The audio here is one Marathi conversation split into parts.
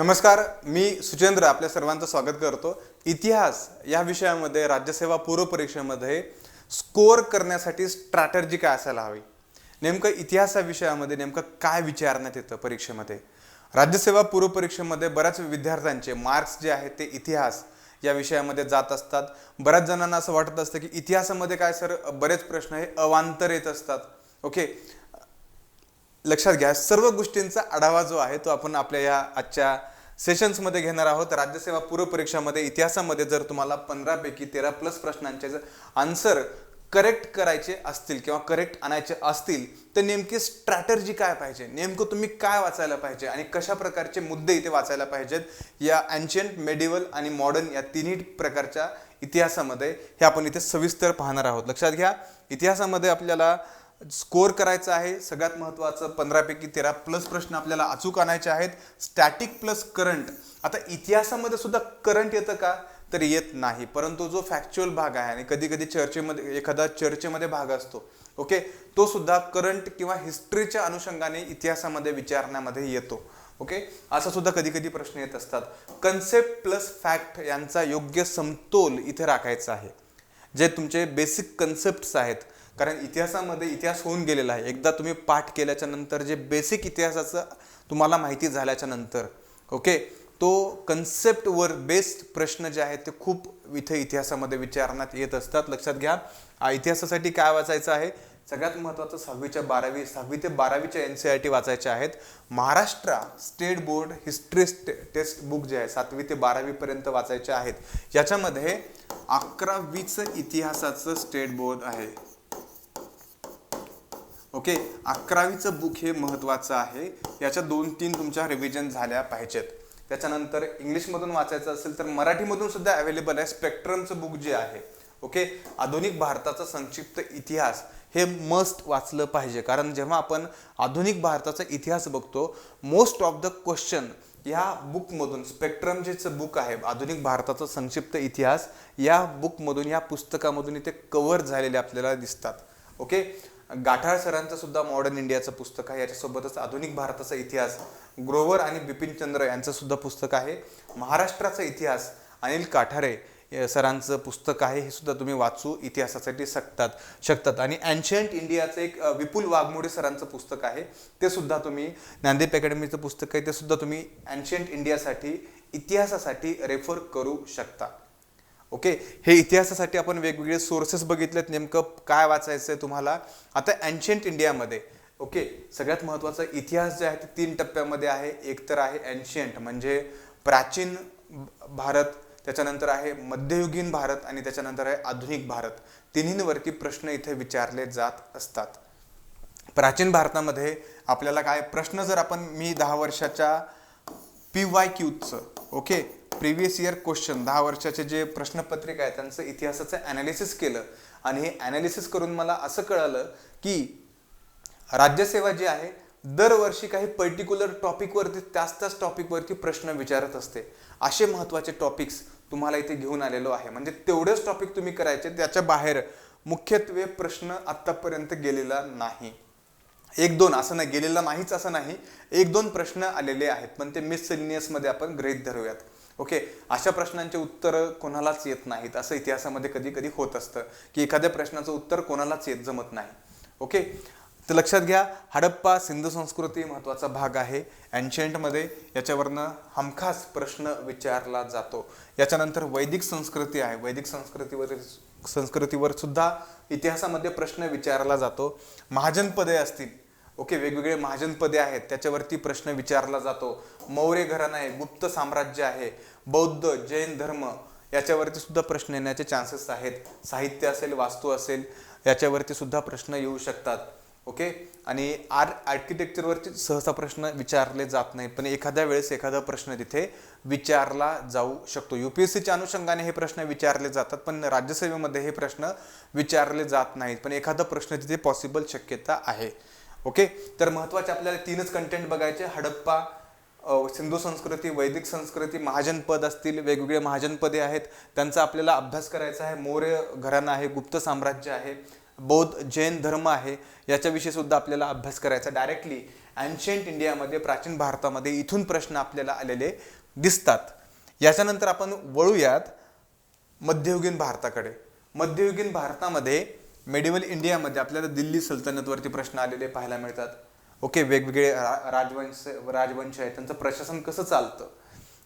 नमस्कार मी सुचेंद्र आपल्या सर्वांचं स्वागत करतो. इतिहास या विषयामध्ये राज्यसेवा पूर्व परीक्षेमध्ये स्कोअर करण्यासाठी स्ट्रॅटर्जी काय असायला हवी? नेमकं इतिहास या विषयामध्ये नेमकं काय विचारण्यात येतं परीक्षेमध्ये? राज्यसेवा पूर्व परीक्षेमध्ये बऱ्याच विद्यार्थ्यांचे मार्क्स जे आहेत ते इतिहास या विषयामध्ये जात असतात. बऱ्याच जणांना असं वाटत असतं की इतिहासामध्ये काय सर? बरेच प्रश्न हे अवांतर येत असतात. ओके? लक्षात घ्या सर्व गोष्टींचा आढावा जो आहे तो आपण आपल्या या आजच्या सेशन्समध्ये घेणार आहोत. राज्यसेवा पूर्वपरीक्षामध्ये इतिहासामध्ये जर तुम्हाला पंधरापैकी तेरा प्लस प्रश्नांचे जर आन्सर करेक्ट करायचे असतील किंवा करेक्ट आणायचे असतील तर नेमकी स्ट्रॅटर्जी काय पाहिजे? नेमकं तुम्ही काय वाचायला पाहिजे? आणि कशा प्रकारचे मुद्दे इथे वाचायला पाहिजेत? या अँशियंट मेडिवल आणि मॉडर्न या तिन्ही प्रकारच्या इतिहासामध्ये हे आपण इथे सविस्तर पाहणार आहोत. लक्षात घ्या इतिहासामध्ये आपल्याला स्कोअर करायचं आहे. सगळ्यात महत्त्वाचं पंधरापैकी तेरा प्लस प्रश्न आपल्याला अचूक आणायचे आहेत. स्टॅटिक प्लस करंट आता इतिहासामध्ये सुद्धा करंट येतं का? तर येत नाही. परंतु जो फॅक्च्युअल भाग आहे आणि कधी कधी चर्चेमध्ये एखादा चर्चेमध्ये भाग असतो ओके? तो सुद्धा करंट किंवा हिस्ट्रीच्या अनुषंगाने इतिहासामध्ये विचारण्यामध्ये येतो ओके? असा सुद्धा कधी कधी प्रश्न येत असतात. कन्सेप्ट प्लस फॅक्ट यांचा योग्य समतोल इथे राखायचा आहे. जे तुमचे बेसिक कन्सेप्ट्स आहेत. कारण इतिहासामध्ये इतिहास होऊन गेलेला आहे. एकदा तुम्ही पाठ केल्याच्यानंतर जे बेसिक इतिहासाचं तुम्हाला माहिती झाल्याच्यानंतर ओके तो कन्सेप्टवर बेस्ड प्रश्न जे आहेत ते खूप इथे इतिहासामध्ये विचारण्यात येत असतात. लक्षात घ्या. इतिहासासाठी काय वाचायचं आहे? सगळ्यात महत्त्वाचं सहावीच्या बारावी सहावी ते बारावीच्या एन सी आर टी वाचायच्या आहेत. Maharashtra state board history test book जे आहे सातवी ते बारावीपर्यंत वाचायचे आहेत. याच्यामध्ये अकरावीचं इतिहासाचं स्टेट बोर्ड आहे. ओके अकरावीचं बुक हे महत्त्वाचं आहे. याच्या दोन तीन तुमच्या रिव्हिजन झाल्या पाहिजेत. त्याच्यानंतर इंग्लिशमधून वाचायचं असेल तर मराठीमधून सुद्धा अवेलेबल आहे. स्पेक्ट्रमचं बुक जे आहे ओके आधुनिक भारताचा संक्षिप्त इतिहास हे मस्ट वाचलं पाहिजे. कारण जेव्हा आपण आधुनिक भारताचा इतिहास बघतो मोस्ट ऑफ द क्वेश्चन या बुकमधून स्पेक्ट्रम जेचं बुक आहे आधुनिक भारताचा संक्षिप्त इतिहास या बुकमधून या पुस्तकामधून इथे कव्हर झालेले आपल्याला दिसतात. ओके गाठाळ सरांचं सुद्धा मॉडर्न इंडियाचं पुस्तक आहे. याच्यासोबतच आधुनिक भारताचा इतिहास ग्रोवर आणि बिपिन चंद्र यांचं सुद्धा पुस्तक आहे. महाराष्ट्राचा इतिहास अनिल काठारे सरांचं पुस्तक आहे. हे सुद्धा तुम्ही वाचू इतिहासासाठी शकतात शकतात. आणि अँशियंट इंडियाचं एक विपुल वाघमोडे सरांचं पुस्तक आहे. ते सुद्धा तुम्ही ज्ञानदीप अकॅडमीचं पुस्तक आहे ते सुद्धा तुम्ही अँशियंट इंडियासाठी इतिहासासाठी रेफर करू शकता. ओके? हे इतिहासासाठी आपण वेगवेगळे सोर्सेस बघितलेत नेमकं काय वाचायचं आहे तुम्हाला? आता अँशियंट इंडियामध्ये ओके? सगळ्यात महत्त्वाचा इतिहास जे आहे ते तीन टप्प्यामध्ये आहे. एक तर आहे अँशियंट म्हणजे प्राचीन भारत त्याच्यानंतर आहे मध्ययुगीन भारत आणि त्याच्यानंतर आहे आधुनिक भारत. तिन्हींवरती प्रश्न इथे विचारले जात असतात. प्राचीन भारतामध्ये आपल्याला काय? प्रश्न जर आपण मी दहा वर्षाच्या पी वाय क्यूचं ओके? प्रिव्हियस इयर क्वेश्चन दहा वर्षाचे जे प्रश्नपत्रिका आहे त्यांचं इतिहासाचं ॲनालिसिस केलं. आणि हे ॲनालिसिस करून मला असं कळालं की राज्यसेवा जी आहे दरवर्षी काही पर्टिक्युलर टॉपिकवरती त्याच त्याच टॉपिकवरती प्रश्न विचारत असते. असे महत्त्वाचे टॉपिक्स तुम्हाला इथे घेऊन आलेलो आहे. म्हणजे तेवढेच टॉपिक तुम्ही करायचे त्याच्या बाहेर मुख्यत्वे प्रश्न आत्तापर्यंत गेलेला नाही. एक दोन असं नाही गेलेला नाहीच असं नाही. एक दोन प्रश्न आलेले आहेत पण ते मिसलिनियसमध्ये आपण गृहीत धरूयात. ओके अशा प्रश्नांचे उत्तर कोणालाच येत नाहीत. असं इतिहासामध्ये कधी कधी होत असतं की एखाद्या प्रश्नाचं उत्तर कोणालाच येत जमत नाही. ओके तर लक्षात घ्या हडप्पा सिंधू संस्कृती महत्त्वाचा भाग आहे. अँशंटमध्ये याच्यावरनं हमखास प्रश्न विचारला जातो. याच्यानंतर वैदिक संस्कृती आहे. वैदिक संस्कृतीवर संस्कृतीवर सुद्धा इतिहासामध्ये प्रश्न विचारला जातो. महाजनपदे असतील. ओके वेगवेगळे महाजनपदे आहेत त्याच्यावरती प्रश्न विचारला जातो. मौर्य घराणं आहे गुप्त साम्राज्य आहे बौद्ध जैन धर्म याच्यावरती सुद्धा प्रश्न येण्याचे चान्सेस आहेत. साहित्य असेल वास्तू असेल याच्यावरती सुद्धा प्रश्न येऊ शकतात. ओके? आणि आर्ट आर्किटेक्चरवरती सहसा प्रश्न विचारले जात नाहीत पण एखाद्या वेळेस एखादा प्रश्न तिथे विचारला जाऊ शकतो. यू पी एस सीच्या अनुषंगाने हे प्रश्न विचारले जातात पण राज्यसेवेमध्ये हे प्रश्न विचारले जात नाहीत पण एखादा प्रश्न तिथे पॉसिबल शक्यता आहे. ओके? तर महत्त्वाचे आपल्याला तीनच कंटेंट बघायचे. हडप्पा सिंधू संस्कृती वैदिक संस्कृती महाजनपद असतील वेगवेगळे महाजनपदे आहेत. त्यांचा आपल्याला अभ्यास करायचा आहे. मौर्य घराणं आहे गुप्त साम्राज्य आहे बौद्ध जैन धर्म आहे याच्याविषयी सुद्धा आपल्याला अभ्यास करायचा डायरेक्टली अँशियंट इंडियामध्ये प्राचीन भारतामध्ये इथून प्रश्न आपल्याला आलेले दिसतात. याच्यानंतर आपण वळूयात मध्ययुगीन भारताकडे. मध्ययुगीन भारतामध्ये मेडिवल इंडियामध्ये आपल्याला दिल्ली सल्तनतवरती प्रश्न आलेले पाहायला मिळतात. ओके वेगवेगळे रा- राजवंश राजवंश आहे त्यांचं प्रशासन कसं चालतं?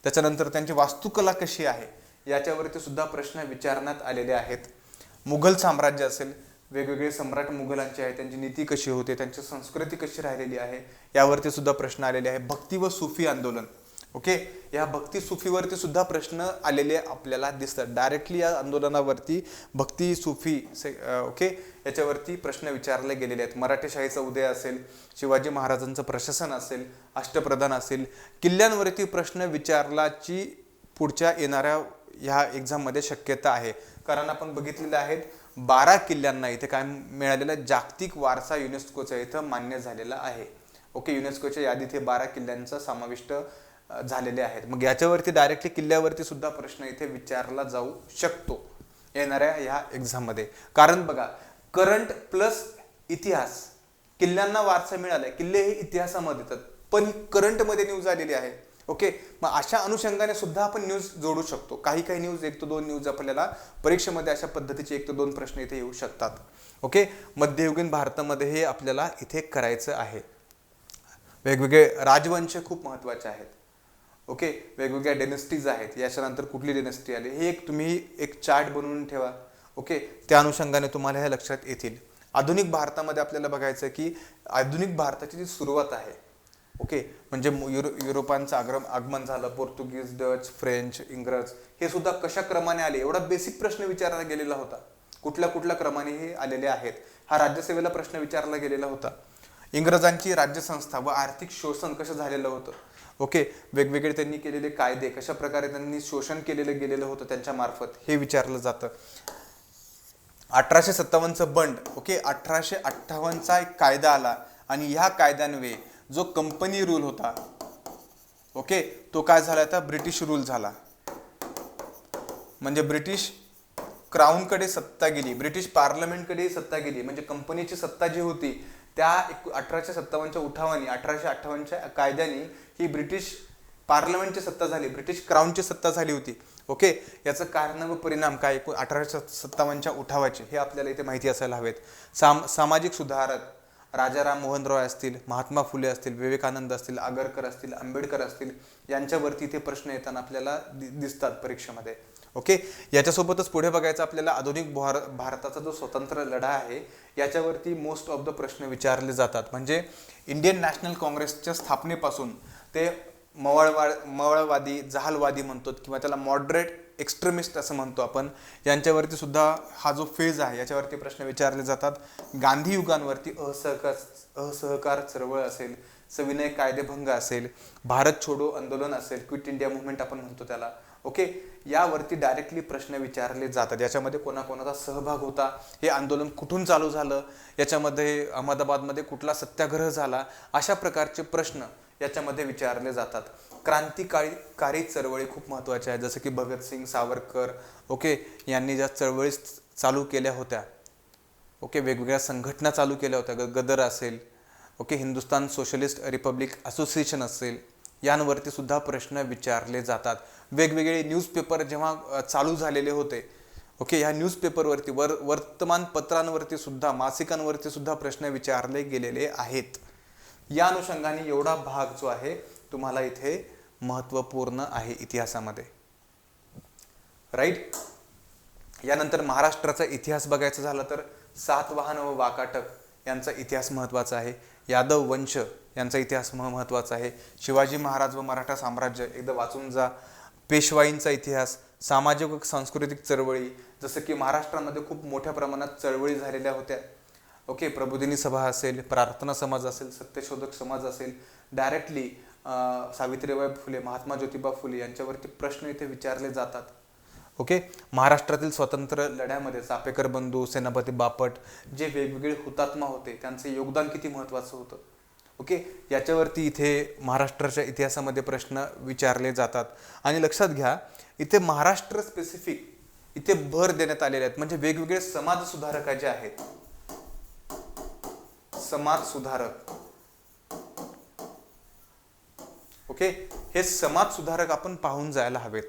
त्याच्यानंतर त्यांची वास्तुकला कशी आहे? याच्यावरती सुद्धा प्रश्न विचारण्यात आलेले आहेत. मुघल साम्राज्य असेल वेगवेगळे सम्राट मुघलांचे आहे त्यांची नीती कशी होते? त्यांची संस्कृती कशी राहिलेली आहे? यावरती सुद्धा प्रश्न आलेले आहे. भक्ती व सुफी आंदोलन. ओके? या भक्ती सुफीवरती सुद्धा प्रश्न आलेले आपल्याला दिसतात. डायरेक्टली या आंदोलनावरती भक्ती सुफी से- ओके? याच्यावरती प्रश्न विचारले गेलेले आहेत. मराठेशाहीचा उदय असेल शिवाजी महाराजांचं प्रशासन असेल अष्टप्रधान असेल किल्ल्यांवरती प्रश्न विचारलाची पुढच्या येणाऱ्या ह्या एक्झाममध्ये शक्यता आहे. कारण आपण बघितलेलं आहेत बारा किल्ल्यांना इथे काय मिळालेलं जागतिक वारसा युनेस्कोचा इथं मान्य झालेला आहे. ओके? युनेस्कोच्या यादीत हे बारा किल्ल्यांचा समाविष्ट झालेले आहेत. मग याच्यावरती डायरेक्टली किल्ल्यावरती सुद्धा प्रश्न इथे विचारला जाऊ शकतो. येणाऱ्या ह्या एक्झाममध्ये कारण बघा करंट प्लस इतिहास किल्ल्यांना वारसा मिळालाय. किल्ले हे इतिहासामध्ये येतात. पण ही करंटमध्ये न्यूज आलेली आहे. ओके मग अशा अनुषंगाने सुद्धा आपण न्यूज जोडू शकतो. काही काही न्यूज एक ते दोन न्यूज आपल्याला परीक्षेमध्ये अशा पद्धतीचे एक ते दोन प्रश्न इथे येऊ शकतात. ओके मध्ययुगीन भारतामध्ये हे आपल्याला इथे करायचं आहे. वेगवेगळे राजवंश खूप महत्त्वाचे आहेत. ओके वेगवेगळ्या डेनेस्टीज आहेत याच्यानंतर कुठली डेनेस्टी आली हे एक तुम्ही एक चार्ट बनवून ठेवा ओके? त्या अनुषंगाने तुम्हाला हे लक्षात येतील. आधुनिक भारतामध्ये आपल्याला बघायचं की आधुनिक भारताची जी सुरुवात आहे ओके? म्हणजे युरो युरोपांचं आग्रम आगमन झालं पोर्तुगीज डच फ्रेंच इंग्रज हे सुद्धा कशा क्रमाने आले? एवढा बेसिक प्रश्न विचारला गेलेला होता. कुठल्या कुठल्या क्रमाने हे आलेले आहेत? हा राज्यसेवेला प्रश्न विचारला गेलेला होता. इंग्रजांची राज्यसंस्था व आर्थिक शोषण कसं झालेलं होतं? ओके वेगवेगळे त्यांनी केलेले कायदे कशा प्रकारे त्यांनी शोषण केलेलं गेलेलं होतं त्यांच्या मार्फत हे विचारलं जातं. अठराशे सत्तावन्नचं बंड ओके अठराशे अठ्ठावन्नचा एक कायदा आला आणि ह्या कायद्यान्वये जो कंपनी रूल होता ओके तो काय झाला तर ब्रिटिश रूल झाला. म्हणजे ब्रिटिश क्राऊनकडे सत्ता गेली ब्रिटिश पार्लमेंटकडे सत्ता गेली म्हणजे कंपनीची सत्ता जी होती त्या एक अठराशे सत्तावन्नच्या उठावानी अठराशे अठ्ठावन्नच्या कायद्याने ही ब्रिटिश पार्लमेंटची सत्ता झाली ब्रिटिश क्राऊनची सत्ता झाली होती. ओके? याचं कारण व परिणाम काय? अठराशे सत्तावन्नच्या उठावाचे हे आपल्याला इथे माहिती असायला हवेत. साम सामाजिक सुधारक राजाराम मोहन रॉय असतील महात्मा फुले असतील विवेकानंद असतील आगरकर असतील आंबेडकर असतील यांच्यावरती इथे प्रश्न येताना आपल्याला दि- दिसतात परीक्षेमध्ये. ओके याच्यासोबतच पुढे बघायचं आपल्याला आधुनिक भार भारताचा जो स्वतंत्र लढा आहे याच्यावरती मोस्ट ऑफ द प्रश्न विचारले जातात. म्हणजे इंडियन नॅशनल काँग्रेसच्या स्थापनेपासून ते मवळवाड मवळवादी जहालवादी म्हणतो किंवा त्याला मॉडरेट एक्स्ट्रीमिस्ट असं म्हणतो आपण. यांच्यावरती सुद्धा हा जो फेज आहे याच्यावरती प्रश्न विचारले जातात. गांधी युगांवरती असहकार असहकार चळवळ असेल सविनय कायदेभंग असेल भारत छोडो आंदोलन असेल क्विट इंडिया मुवमेंट आपण म्हणतो त्याला. ओके यावरती डायरेक्टली प्रश्न विचारले जातात. याच्यामध्ये कोणाकोणाचा सहभाग होता? हे आंदोलन कुठून चालू झालं? याच्यामध्ये अहमदाबादमध्ये कुठला सत्याग्रह झाला? अशा प्रकारचे प्रश्न याच्यामध्ये विचारले जातात. क्रांतिकारी कारी चळवळी खूप महत्त्वाच्या आहेत. जसं की भगतसिंग सावरकर ओके यांनी ज्या चळवळी चालू केल्या होत्या ओके वेगवेगळ्या संघटना चालू केल्या होत्या. ग- गदर असेल okay Hindustan Socialist Republic Association असेल यांवरती सुद्धा प्रश्न विचारले जातात. वेगवेगळे न्यूजपेपर जेव्हा चालू झालेले होते ओके ह्या न्यूजपेपरवरती वर वर्तमानपत्रांवरती सुद्धा मासिकांवरती सुद्धा प्रश्न विचारले गेलेले आहेत. या अनुषंगाने एवढा भाग जो आहे तुम्हाला इथे महत्त्वपूर्ण आहे इतिहासामध्ये. राईट यानंतर महाराष्ट्राचा इतिहास बघायचा झाला तर सातवाहन व वाकाटक यांचा इतिहास महत्त्वाचा आहे. यादव वंश यांचा इतिहास मह महत्त्वाचा आहे. शिवाजी महाराज व मराठा साम्राज्य एकदा वाचून जा. पेशवाईंचा इतिहास सामाजिक व सांस्कृतिक चळवळी जसं की महाराष्ट्रामध्ये खूप मोठ्या प्रमाणात चळवळी झालेल्या होत्या. ओके प्रबोधिनी सभा असेल प्रार्थना समाज असेल सत्यशोधक समाज असेल डायरेक्टली सावित्रीबाई फुले महात्मा ज्योतिबा फुले यांच्यावरती प्रश्न इथे विचारले जातात. ओके महाराष्ट्रातील स्वतंत्र लढ्यामध्ये चापेकर बंधू सेनापती बापट जे वेगवेगळे हुतात्मा होते त्यांचे योगदान किती महत्त्वाचं होतं? ओके याच्यावरती इथे महाराष्ट्राच्या इतिहासामध्ये प्रश्न विचारले जातात. आणि लक्षात घ्या इथे महाराष्ट्र स्पेसिफिक इथे भर देण्यात आलेले आहेत. म्हणजे वेगवेगळे समाज सुधारक जे आहेत समाज सुधारक. ओके हे समाज सुधारक आपण पाहून जायला हवेत.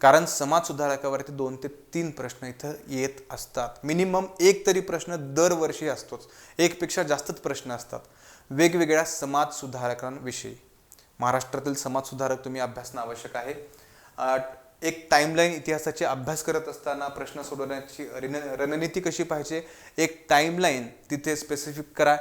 कारण समाज सुधारकावरती दोन ते तीन प्रश्न इथं येत असतात. मिनिमम एक तरी प्रश्न दरवर्षी असतोच. एकपेक्षा जास्तच प्रश्न असतात. वेगवेगळ्या समाज सुधारकांविषयी. महाराष्ट्रातील समाज सुधारक तुम्ही अभ्यासणं आवश्यक आहे. एक टाईमलाईन इतिहासाचे अभ्यास करत असताना प्रश्न सोडवण्याची रण- रणनीती कशी पाहिजे? एक टाईमलाईन तिथे स्पेसिफिक करा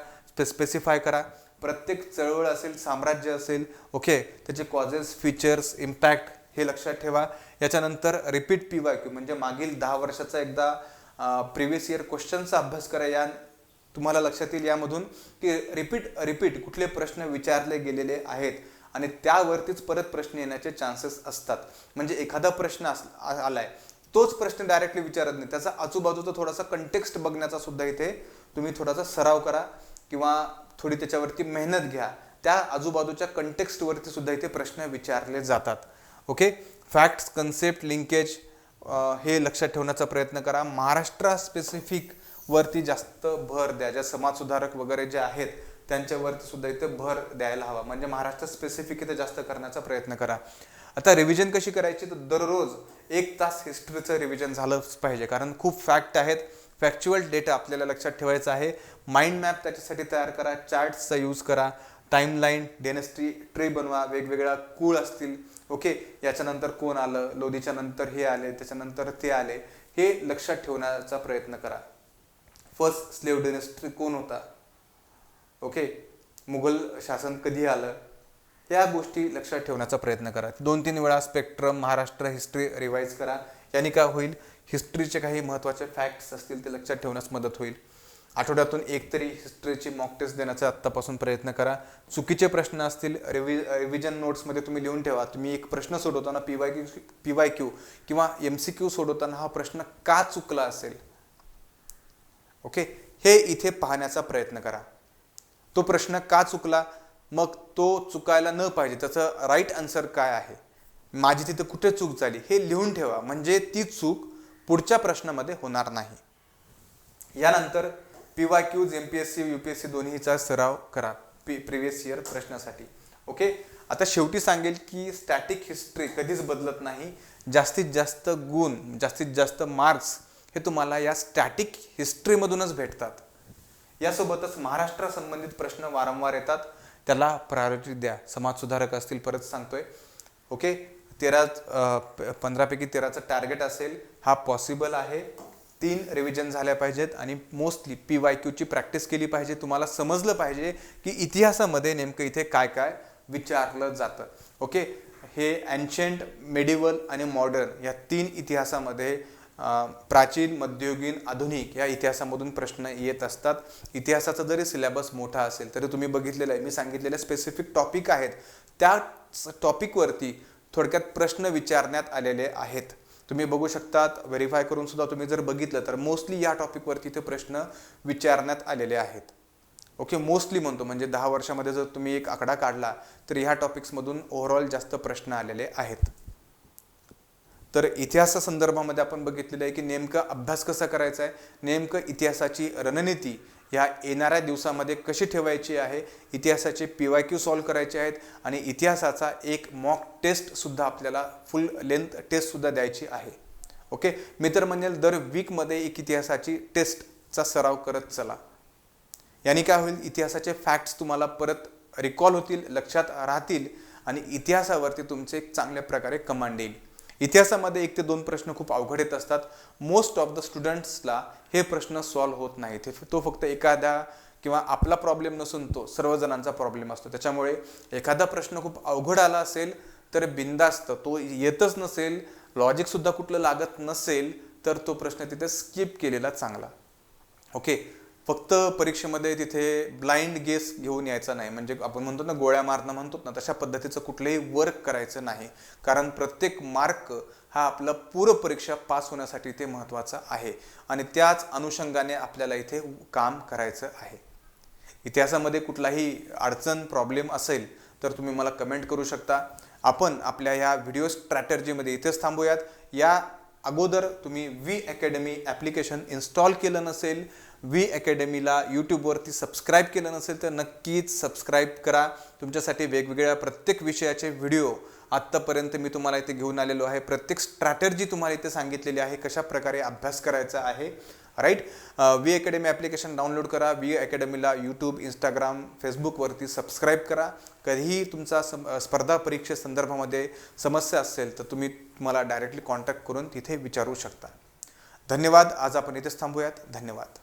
स्पेसिफाय करा. प्रत्येक चळवळ असेल साम्राज्य असेल ओके त्याचे कॉजेस फीचर्स इम्पॅक्ट हे लक्षात ठेवा. याच्यानंतर रिपीट पी वाय क्यू म्हणजे मागील दहा वर्षाचा एकदा प्रिव्हियस इयर क्वेश्चनचा अभ्यास करा. या तुम्हाला लक्षात येईल यामधून की रिपीट रिपीट कुठले प्रश्न विचारले गेलेले आहेत. आणि त्यावरतीच परत प्रश्न येण्याचे चान्सेस असतात. म्हणजे एखादा प्रश्न अस आलाय तोच प्रश्न डायरेक्टली विचारत नाही. त्याचा आजूबाजूचा थोडासा कंटेक्स्ट बघण्याचा सुद्धा इथे तुम्ही थोडासा सराव करा किंवा थोडी त्याच्यावरती मेहनत घ्या. त्या आजूबाजूच्या कंटेक्स्टवरती सुद्धा इथे प्रश्न विचारले जातात. ओके? फॅक्ट्स कन्सेप्ट लिंकेज हे लक्षात ठेवण्याचा प्रयत्न करा. महाराष्ट्र स्पेसिफिक वरती जास्त भर द्या. ज्या समाजसुधारक वगैरे जे आहेत त्यांच्यावरती सुद्धा इथे भर द्यायला हवा. म्हणजे महाराष्ट्र स्पेसिफिक इथे जास्त करण्याचा प्रयत्न करा. आता रिव्हिजन कशी करायची? तर दररोज एक तास हिस्ट्रीचं रिव्हिजन झालंच पाहिजे. कारण खूप फॅक्ट आहेत. फॅक्च्युअल डेटा आपल्याला लक्षात ठेवायचा आहे. माइंड मॅप त्याच्यासाठी तयार करा. चार्ट्सचा यूज करा. टाईमलाईन डेनेस्ट्री ट्री बनवा. वेगवेगळ्या कूळ असतील. ओके याच्यानंतर कोण आलं? लोधीच्या नंतर हे आले. त्याच्यानंतर ते आले. हे लक्षात ठेवण्याचा प्रयत्न करा. फर्स्ट स्लेव्ह डेनेस्ट्री कोण होता? ओके? मुघल शासन कधी आलं? या गोष्टी लक्षात ठेवण्याचा प्रयत्न करा. दोन तीन वेळा स्पेक्ट्रम महाराष्ट्र हिस्ट्री रिवाईज करा. याने काय होईल? हिस्ट्रीचे काही महत्त्वाचे फॅक्ट्स असतील ते लक्षात ठेवण्यास मदत होईल. आठवड्यातून एक तरी हिस्ट्रीची मॉक टेस्ट देण्याचा आत्तापासून प्रयत्न करा. चुकीचे प्रश्न असतील रिवि रिव्हिजन नोट्समध्ये तुम्ही लिहून ठेवा. तुम्ही एक प्रश्न सोडवताना P Y Q P Y Q किंवा एम सी क्यू सोडवताना हा प्रश्न का चुकला असेल? ओके? हे इथे पाहण्याचा प्रयत्न करा. तो प्रश्न का चुकला? मग तो चुकायला न पाहिजे त्याचं राईट आन्सर काय आहे? माझी तिथे कुठे चूक झाली? हे लिहून ठेवा. म्हणजे ती चूक पुढच्या प्रश्नामध्ये होणार नाही. यानंतर P Y Qs M P S C U P S C दोन्हीचा सराव करा. पी प्रिव्हियस इयर प्रश्नासाठी. ओके आता शेवटी सांगेल की स्टॅटिक हिस्ट्री कधीच बदलत नाही. जास्तीत जास्त गुण जास्तीत जास्त मार्क्स हे तुम्हाला या स्टॅटिक हिस्ट्रीमधूनच भेटतात. यासोबतच महाराष्ट्रासंबंधित प्रश्न वारंवार येतात. त्याला प्रायोरिटी द्या समाजसुधारक असतील परत सांगतोय. ओके तेरा पंधरापैकी तेराचं टार्गेट असेल. हा पॉसिबल आहे. तीन रिव्हिजन झाल्या पाहिजेत आणि मोस्टली पी वाय क्यूची प्रॅक्टिस केली पाहिजे. तुम्हाला समजलं पाहिजे की इतिहासामध्ये नेमकं इथे काय काय विचारलं जातं. ओके हे अँशंट मेडिवल आणि मॉडर्न या तीन इतिहासामध्ये प्राचीन मध्ययुगीन आधुनिक या इतिहासामधून प्रश्न येत असतात. इतिहासाचा जरी सिलेबस मोठा असेल तरी तुम्ही बघितलेलं आहे. मी सांगितलेले स्पेसिफिक टॉपिक आहेत. त्या टॉपिकवरती थोडक्यात प्रश्न विचारण्यात आलेले आहेत. तुम्ही बघू शकतात व्हेरीफाय करून सुद्धा तुम्ही जर बघितलं तर मोस्टली या टॉपिकवरती ते प्रश्न विचारण्यात आलेले आहेत. ओके मोस्टली म्हणतो म्हणजे दहा वर्षामध्ये जर तुम्ही एक आकडा काढला तर ह्या टॉपिक्समधून ओव्हरऑल जास्त प्रश्न आलेले आहेत. तर इतिहासा संदर्भामध्ये आपण बघितलेलं आहे की नेमका अभ्यास कसा करायचा आहे नेमकं इतिहासाची रणनीती ह्या येणाऱ्या दिवसामध्ये कशी ठेवायची आहे इतिहासाचे पी वाय क्यू सॉल्व्ह करायचे आहेत आणि इतिहासाचा एक मॉक टेस्टसुद्धा आपल्याला फुल लेंथ टेस्टसुद्धा द्यायची आहे. ओके मी तर म्हणेल दर वीकमध्ये एक इतिहासाची टेस्टचा सराव करत चला. याने काय होईल इतिहासाचे फॅक्ट्स तुम्हाला परत रिकॉल होतील लक्षात राहतील आणि इतिहासावरती तुमचे एक चांगल्या प्रकारे कमांड येईल. इतिहासामध्ये एक ते दोन प्रश्न खूप अवघड येत असतात. मोस्ट ऑफ द स्टुडंट्सला हे प्रश्न सॉल्व्ह होत नाहीत. हे तो फक्त एखाद्या किंवा आपला प्रॉब्लेम नसून तो सर्वजणांचा प्रॉब्लेम असतो. त्याच्यामुळे एखादा प्रश्न खूप अवघड आला असेल तर बिंदास्त तो येतच नसेल लॉजिकसुद्धा कुठलं लागत नसेल तर तो प्रश्न तिथे स्किप केलेला चांगला. ओके फक्त परीक्षेमध्ये तिथे ब्लाइंड गेस घेऊन यायचा नाही. म्हणजे आपण म्हणतो ना गोळ्या मारणं म्हणतो ना तशा पद्धतीचं कुठलंही वर्क करायचं नाही. कारण प्रत्येक मार्क हा आपला पूर्ण परीक्षा पास होण्यासाठी ते महत्त्वाचा आहे. आणि त्याच अनुषंगाने आपल्याला इथे काम करायचं आहे. इतिहासामध्ये कुठलाही अडचण प्रॉब्लेम असेल तर तुम्ही मला कमेंट करू शकता. आपण आपल्या ह्या व्हिडिओ स्ट्रॅटर्जीमध्ये इथेच थांबूयात. या अगोदर तुम्ही वी अकॅडमी ॲप्लिकेशन इन्स्टॉल केलं नसेल व्ही अकॅडमीला यूट्यूबवरती सबस्क्राईब केलं नसेल तर नक्कीच सबस्क्राईब करा. तुमच्यासाठी वेगवेगळ्या प्रत्येक विषयाचे व्हिडिओ आत्तापर्यंत मी तुम्हाला इथे घेऊन आलेलो आहे. प्रत्येक स्ट्रॅटर्जी तुम्हाला इथे सांगितलेली आहे कशा प्रकारे अभ्यास करायचा आहे. Right We Academy application download करा. वी अकॅडमीला यूट्यूब इंस्टाग्राम फेसबुकवरती सबस्क्राईब करा. कधीही तुमचा सम स्पर्धा परीक्षेसंदर्भामध्ये समस्या असेल तर तुम्ही मला डायरेक्टली कॉन्टॅक्ट करून तिथे विचारू शकता. धन्यवाद. आज आपण इथेच थांबूयात. धन्यवाद.